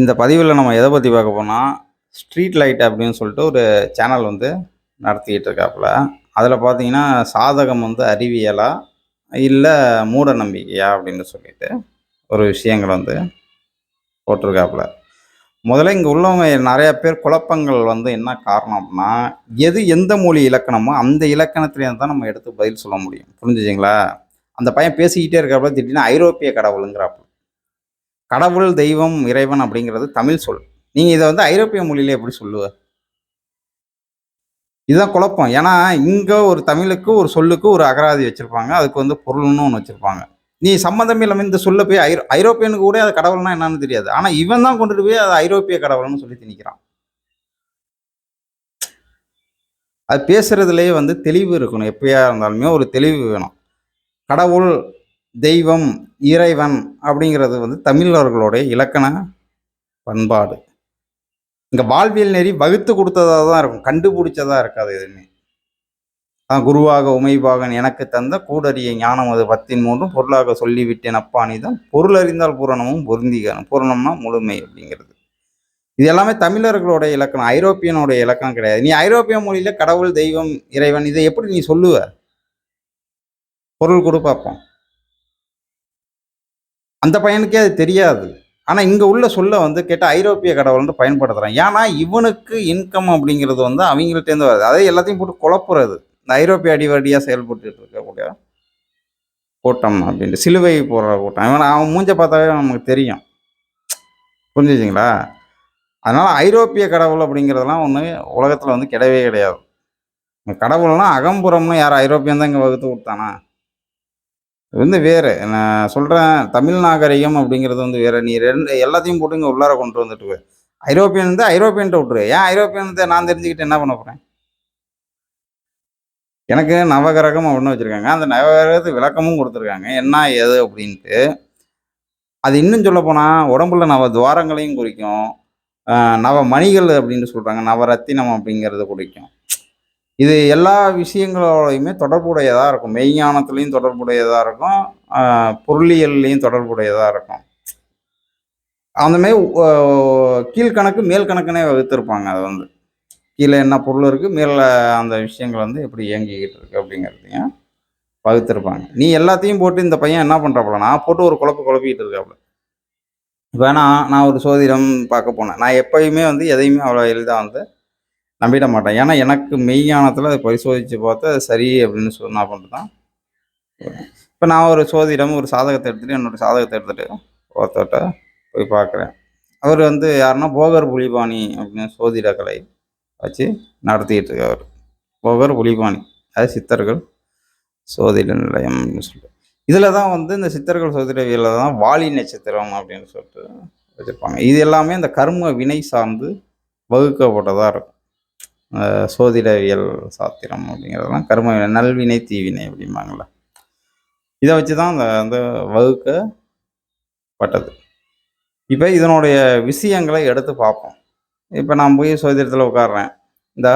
இந்த பதிவில் நம்ம எதை பற்றி பார்க்க போனால் ஸ்ட்ரீட் லைட் அப்படின்னு சொல்லிட்டு ஒரு சேனல் வந்து நடத்திக்கிட்டு இருக்காப்புல. அதில் பார்த்தீங்கன்னா சாதகம் வந்து அறிவியலா இல்லை மூட நம்பிக்கையா அப்படின்னு சொல்லிட்டு ஒரு விஷயங்கள் வந்து போட்டிருக்காப்புல. முதல்ல இங்கே உள்ளவங்க நிறைய பேர் குழப்பங்கள் வந்து என்ன காரணம் அப்படின்னா எது எந்த மொழி இலக்கணமோ அந்த இலக்கணத்துலேருந்து தான் நம்ம எடுத்து பதில் சொல்ல முடியும். புரிஞ்சுச்சிங்களா அந்த பையன் பேசிக்கிட்டே இருக்காப்புல திடீர்னு ஐரோப்பிய கடவுளுங்கிறாப்புல. கடவுள் தெய்வம் இறைவன் அப்படிங்கிறது தமிழ் சொல். நீங்கள் இதை வந்து ஐரோப்பிய மொழியில எப்படி சொல்லுவ? இதுதான் குழப்பம். ஏன்னா இங்கே ஒரு தமிழுக்கு ஒரு சொல்லுக்கு ஒரு அகராதி வச்சுருப்பாங்க. அதுக்கு வந்து பொருள்னு ஒன்று வச்சுருப்பாங்க. நீ சம்மந்தம் இல்லாமல் இந்த சொல்ல போய் ஐரோ ஐரோப்பியனுக்கு கூட அது கடவுள்னா என்னன்னு தெரியாது. ஆனால் இவன் தான் கொண்டுட்டு போய் அது ஐரோப்பிய கடவுள்னு சொல்லி திணிக்கிறான். அது பேசுறதுலேயே வந்து தெளிவு இருக்கணும். எப்பயா இருந்தாலுமே ஒரு தெளிவு வேணும். கடவுள் தெய்வம் இறைவன் அப்படிங்கிறது வந்து தமிழர்களுடைய இலக்கண பண்பாடு. இங்கே வாழ்வியல் நெறி வகுத்து கொடுத்ததாக தான் இருக்கும். கண்டுபிடிச்சதாக இருக்காது எதுவுமே. அதான் குருவாக உமைபாகன் எனக்கு தந்த கூடறிய ஞானம் அது பத்தின் மூன்றும் பொருளாக சொல்லிவிட்டேன் அப்பானிதான் பொருள் அறிந்தால் பூரணமும் பொருந்திகனும் பூரணம்னா முழுமை அப்படிங்கிறது. இது எல்லாமே தமிழர்களுடைய இலக்கணம். ஐரோப்பியனுடைய இலக்கணம் கிடையாது. நீ ஐரோப்பிய மொழியில கடவுள் தெய்வம் இறைவன் இதை எப்படி நீ சொல்லுவ? பொருள் கொடு பார்ப்போம் அந்த பையனுக்கே அது தெரியாது. ஆனால் இங்கே உள்ள சொல்ல வந்து கேட்டால் ஐரோப்பிய கடவுள்னு பயன்படுத்துகிறான் ஏன்னா இவனுக்கு இன்கம் அப்படிங்கிறது வந்து அவங்கள்ட்டேருந்து வருது. அதே எல்லாத்தையும் போட்டு குழப்புறது. இந்த ஐரோப்பிய அடிவடியாக செயல்பட்டு இருக்கக்கூடிய கூட்டம் அப்படின்ட்டு. சிலுவை போடுற கூட்டம். இவன் அவன் மூஞ்ச பார்த்தாவே நமக்கு தெரியும். புரிஞ்சுச்சிங்களா அதனால் ஐரோப்பிய கடவுள் அப்படிங்கிறதெல்லாம் ஒன்று உலகத்தில் வந்து கிடையவே கிடையாது. கடவுள்னா அகம்புறம்னு யார் ஐரோப்பியன் தான் இங்கே வகுத்து கொடுத்தானா? இது வந்து வேறு. நான் சொல்கிறேன் தமிழ் நாகரிகம் அப்படிங்கிறது வந்து வேறு. நீ ரெண்டு எல்லாத்தையும் போட்டு இங்கே உள்ளார கொண்டு வந்துட்டு ஐரோப்பியன் வந்து ஐரோப்பியன்ட்ட விட்டுரு. ஏன் ஐரோப்பியன் நான் தெரிஞ்சுக்கிட்டு என்ன பண்ண போகிறேன் எனக்கு நவகிரகம் அப்படின்னு வச்சுருக்காங்க. அந்த நவகிரகத்துக்கு விளக்கமும் கொடுத்துருக்காங்க. என்ன ஏது அப்படின்ட்டு. அது இன்னும் சொல்ல போனால் உடம்புல நவ துவாரங்களையும் குறிக்கும். நவ மணிகள் அப்படின்னு சொல்கிறாங்க நவரத்தினம் அப்படிங்கிறத குறிக்கும். இது எல்லா விஷயங்களோடையுமே தொடர்புடையதாக இருக்கும். மெய்ஞானத்துலேயும் தொடர்புடையதாக இருக்கும். பொருளியல்லையும் தொடர்புடையதாக இருக்கும். அந்த மாதிரி கீழ்கணக்கு மேல் கணக்குனே வகுத்திருப்பாங்க அது வந்து. கீழே என்ன பொருள் இருக்குது மேலே அந்த விஷயங்கள் வந்து எப்படி இயங்கிக்கிட்டு இருக்கு அப்படிங்கிறதையும் வகுத்திருப்பாங்க. நீ எல்லாத்தையும் போட்டு இந்த பையன் என்ன பண்ணுறாப்புலனா போட்டு ஒரு குழப்ப குழப்பிக்கிட்டு இருக்காப்புல. வேணா நான் ஒரு சோதிடம் பார்க்க போனேன். நான் எப்பயுமே வந்து எதையுமே அவ்வளோ எளிதாக வந்து நம்பிட மாட்டேன். ஏன்னா எனக்கு மெய்ஞானத்தில் அதை பரிசோதித்து பார்த்தா அது சரி அப்படின்னு சொன்னா பண்ணிட்டு தான் இப்போ நான் ஒரு சோதிடம் ஒரு சாதகத்தை எடுத்துகிட்டு என்னோட சாதகத்தை எடுத்துகிட்டு ஒருத்தர்கிட்ட போய் பார்க்குறேன் அவர் வந்து யாருன்னா போகர் புலிபாணி அப்படின்னு சோதிட கலை வச்சு நடத்திக்கிட்டு இருக்கார் போகர் புலிபாணி. அது சித்தர்கள் சோதிட நிலையம் அப்படின்னு சொல்லிட்டு. இதில் தான் வந்து இந்த சித்தர்கள் சோதிடவியலில் தான் வாலி நட்சத்திரம் அப்படின்னு சொல்லிட்டு வச்சுருப்பாங்க. இது எல்லாமே இந்த கர்ம வினை சார்ந்து வகுக்கப்பட்டதாக இருக்கும். சோதிடவியல் சாத்திரம் அப்படிங்கிறதெல்லாம் கர்ம நல்வினை தீவினை அப்படிம்பாங்களே இதை வச்சு தான் அந்த அந்த வகுக்கப்பட்டது. இப்போ இதனுடைய விஷயங்களை எடுத்து பார்ப்போம். இப்போ நான் போய் சோதிடத்தில் உட்காடுறேன் இந்த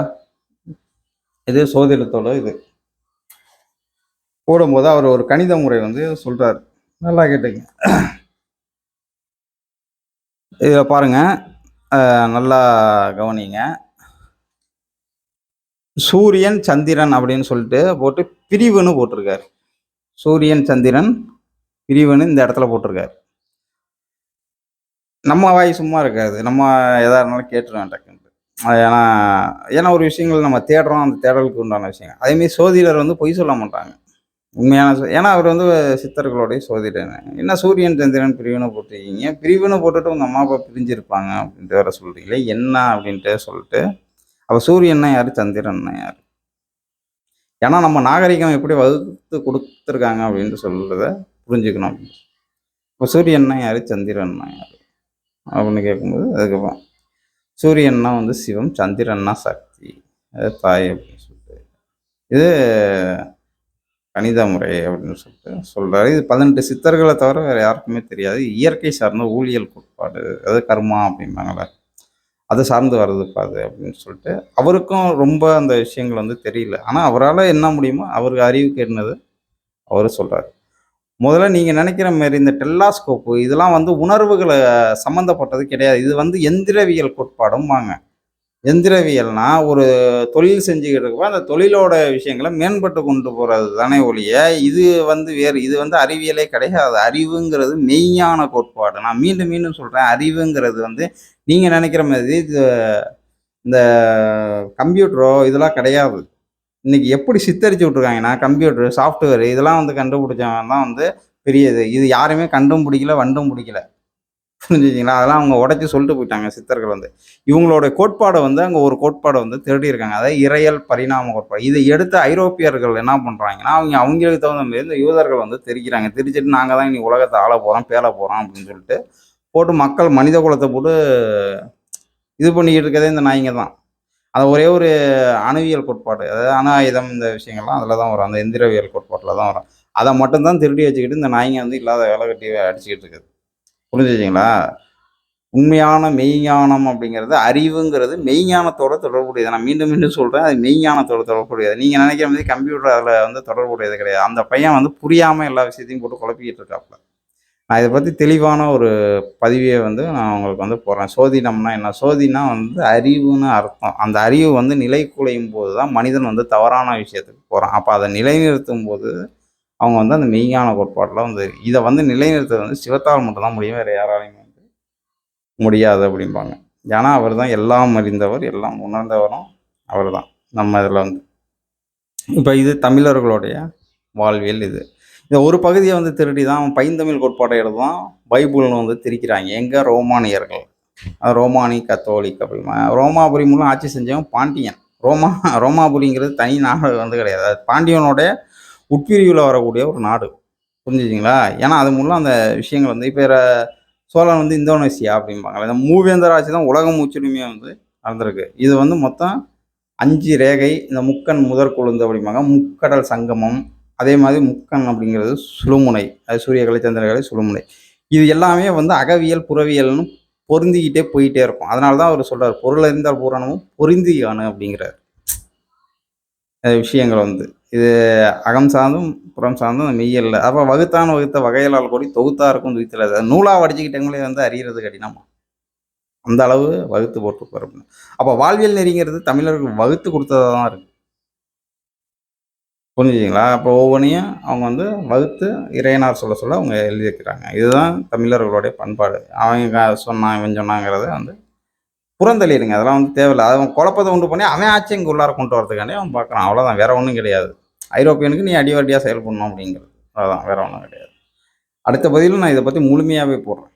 இது சோதிடத்தோட இது. போடும்போது அவர் ஒரு கணித முறை வந்து சொல்கிறார் நல்லா கேட்டுங்க. இதில் பாருங்கள் நல்லா கவனிங்க. சூரியன் சந்திரன் அப்படின்னு சொல்லிட்டு போட்டு பிரிவுன்னு போட்டிருக்கார். சூரியன் சந்திரன் பிரிவுன்னு இந்த இடத்துல போட்டிருக்காரு. நம்ம வாய் சும்மா இருக்காது. நம்ம எதா இருந்தாலும் கேட்டுருவேன் டக்குன்ட்டு ஏன்னா ஏன்னா ஒரு விஷயங்கள் நம்ம தேடுறோம் அந்த தேடலுக்கு உண்டான விஷயம் அதேமாரி சோதிடர் வந்து பொய் சொல்ல மாட்டாங்க. உண்மையான ஏன்னா அவர் வந்து சித்தர்களுடைய சோதிடர். என்ன சூரியன் சந்திரன் பிரிவுன்னு போட்டிருக்கீங்க? பிரிவுன்னு போட்டுட்டு உங்கள் அம்மா அப்பா பிரிஞ்சிருப்பாங்க அப்படின்ட்டு வேற சொல்கிறீங்களே என்ன அப்படின்ட்டு சொல்லிட்டு அப்போ சூரியன்னா யார்? சந்திரன்னா யார்? ஏன்னா நம்ம நாகரிகம் எப்படி வகுத்து கொடுத்துருக்காங்க அப்படின்ட்டு சொல்கிறத புரிஞ்சுக்கணும் இப்போ சூரியன்னா யார்? சந்திரன்னா யார்? அப்படின்னு கேட்கும்போது அதுக்கப்புறம் சூரியன்னா வந்து சிவம் சந்திரன்னா சக்தி. அது தாய் அப்படின்னு சொல்லிட்டு. இது கணித முறை அப்படின்னு சொல்லிட்டு சொல்கிறாரு இது பதினெட்டு சித்தர்களை தவிர வேறு யாருக்குமே தெரியாது. இயற்கை சார்ந்த ஊழியல் கோட்பாடு. அதாவது கர்மா அப்படிம்பாங்களே அதை சார்ந்து வர்றதுப்பா அது அப்படின்னு சொல்லிட்டு அவருக்கும் ரொம்ப அந்த விஷயங்கள் வந்து தெரியல. ஆனால் அவரால் என்ன முடியுமோ அவருக்கு அறிவுக்கு என்னது அவர் சொல்கிறாரு முதல்ல நீங்கள் நினைக்கிற மாரி இந்த டெல்லாஸ்கோப்பு இதெல்லாம் வந்து உணர்வுகளை சம்மந்தப்பட்டது கிடையாது. இது வந்து எந்திரவியல் கோட்பாடும் வாங்க. எந்திரவியல்னா ஒரு தொழில் செஞ்சுக்கிட்டு இருக்கப்போ அந்த தொழிலோட விஷயங்களை மேம்பட்டு கொண்டு போகிறது தானே ஒழிய இது வந்து வேறு இது வந்து அறிவியலே கிடையாது. அறிவுங்கிறது மெய்யான கோட்பாடு. நான் மீண்டும் மீண்டும் சொல்கிறேன் அறிவுங்கிறது வந்து நீங்கள் நினைக்கிற மாதிரி இது இந்த கம்ப்யூட்டரோ இதெல்லாம் கிடையாது. இன்றைக்கி எப்படி சித்தரிச்சு விட்ருக்காங்கன்னா கம்ப்யூட்டர் சாஃப்ட்வேர் இதெல்லாம் வந்து கண்டுபிடிச்சவன் தான் வந்து பெரியது இது. யாருமே கண்டும் பிடிக்கல வண்டும் பிடிக்கல. புரிஞ்சுச்சிங்களா அதெல்லாம் அவங்க உடச்சி சொல்லிட்டு போயிட்டாங்க சித்தர்கள் வந்து. இவங்களோட கோட்பாடை வந்து அங்கே ஒரு கோட்பாடை வந்து திருடியிருக்காங்க. அதாவது இறையல் பரிணாம கோட்பாடு. இதை எடுத்து ஐரோப்பியர்கள் என்ன பண்ணுறாங்கன்னா அவங்க அவங்களுக்கு தகுந்த மாதிரி இந்த யூதர்கள் வந்து தெரிக்கிறாங்க. திரிச்சிட்டு நாங்கள் தான் இனி உலகத்தை ஆள போகிறோம் பேல போகிறோம் அப்படின்னு சொல்லிட்டு போட்டு மக்கள் மனித குலத்தை போட்டு இது பண்ணிக்கிட்டு இருக்கதே இந்த நாய்ங்க தான். அது ஒரே ஒரு அணுவியல் கோட்பாடு. அதாவது அணு ஆயுதம் இந்த விஷயங்கள்லாம் அதில் தான் வரும். அந்த எந்திரவியல் கோட்பாட்டில் தான் வரும். அதை மட்டும்தான் திருடி வச்சுக்கிட்டு இந்த நாய்ங்க வந்து இல்லாத வேலை கட்டி அடிச்சுக்கிட்டு இருக்குது. புரிஞ்சுச்சிங்களா உண்மையான மெய்ஞானம் அப்படிங்கிறது அறிவுங்கிறது மெய்ஞானத்தோட தொடர்புடையது. நான் மீண்டும் மீண்டும் சொல்கிறேன் அது மெய்ஞானத்தோட தொடர்புடையது. நீங்கள் நினைக்கிற மாதிரி கம்ப்யூட்டர் அதில் வந்து தொடர்புடையது கிடையாது. அந்த பையன் வந்து புரியாமல் எல்லா விஷயத்தையும் போட்டு குழப்பிக்கிட்டு இருக்காப்புல. நான் இதை பற்றி தெளிவான ஒரு பதிவியை வந்து நான் உங்களுக்கு வந்து போடுறேன். சோதிடம்னா என்ன? சோதினா வந்து அறிவுன்னு அர்த்தம். அந்த அறிவு வந்து நிலை குலையும் போது தான் மனிதன் வந்து தவறான விஷயத்துக்கு போகிறான் அப்போ அதை நிலைநிறுத்தும் போது அவங்க வந்து அந்த மெய்ஞான கோட்பாட்டில் வந்து இதை வந்து நிலைநிறுத்துறது வந்து சிவத்தால் மட்டும்தான் முடியும். வேறு யாராலையும் வந்து முடியாது அப்படிம்பாங்க. ஏன்னா அவர் தான் எல்லாம் அறிந்தவர் எல்லாம் உணர்ந்தவரும் அவர் தான் நம்ம இதில் வந்து இப்போ இது தமிழர்களுடைய வாழ்வியல் இது. இந்த ஒரு பகுதியை வந்து திருடி தான் பைந்தமிழ் கோட்பாட்டை எழுதுவான் பைபிள்னு வந்து திரிக்கிறாங்க. எங்கே ரோமானியர்கள்? ரோமானி கத்தோலிக் அப்படிமா ரோமாபுரி மூலம் ஆட்சி செஞ்சவன் பாண்டியன். ரோமா ரோமாபுரிங்கிறது தனி நாடு வந்து கிடையாது. அது பாண்டியனுடைய உட்பிரிவில் வரக்கூடிய ஒரு நாடு. புரிஞ்சுச்சிங்களா ஏன்னா அது மூலம் அந்த விஷயங்கள் வந்து இப்போ சோழன் வந்து இந்தோனேசியா அப்படிம்பாங்களே இந்த மூவேந்தர் ஆட்சி தான் உலகம் மூச்சுரிமையாக வந்து நடந்திருக்கு. இது வந்து மொத்தம் அஞ்சு ரேகை இந்த முக்கன் முதற் கொழுந்து அப்படிம்பாங்க. முக்கடல் சங்கமம் அதே மாதிரி முக்கன் அப்படிங்கிறது சுழுமுனை. அது சூரியகலை சந்திரகலை சுழுமுனை. இது எல்லாமே வந்து அகவியல் புறவியல்னு பொருந்திக்கிட்டே போயிட்டே இருக்கும். அதனால தான் அவர் சொல்கிறார் பொருள் அறிந்தால் பூரணமும் பொருந்தி காணு அப்படிங்கிறார் விஷயங்கள் வந்து. இது அகம் சார்ந்தும் புறம் சார்ந்தும் மெய்யல்ல அப்போ வகுத்தான் வகுத்த வகையலால் கூடி தொகுத்தாருக்கும் துய்த்தல நூலாக வடிச்சுக்கிட்டவங்களே வந்து அறியறது கடினமா? அந்த அளவு வகுத்து போட்டு போகிறோம் அப்போ வாழ்வியல் நெறிங்கிறது தமிழர்கள் வகுத்து கொடுத்ததா தான் இருக்குது புரிஞ்சுங்களா அப்போ ஒவ்வொன்றையும் அவங்க வந்து வகுத்து இறையனார் சொல்ல சொல்ல அவங்க எழுதி வைக்கிறாங்க இதுதான் தமிழர்களுடைய பண்பாடு. அவங்க சொன்னான் இவன் சொன்னாங்கிறத வந்து புறந்தள்ளிடுங்க. அதெல்லாம் வந்து தேவையில்லை. அவன் குழப்பத்தை உண்டு பண்ணி அவன் ஆச்சு இங்கே உள்ளார கொண்டு வரதுக்காண்டி அவன் பார்க்குறான். அவ்வளோதான் வேற ஒன்றும் கிடையாது. ஐரோப்பியனுக்கு நீ அடிவடியாக செயல்படணும் அப்படிங்கிறது. அவ்வளோதான் வேற ஒன்றும் கிடையாது. அடுத்த பதிலும் நான் இதை பற்றி முழுமையாகவே போடுறேன்.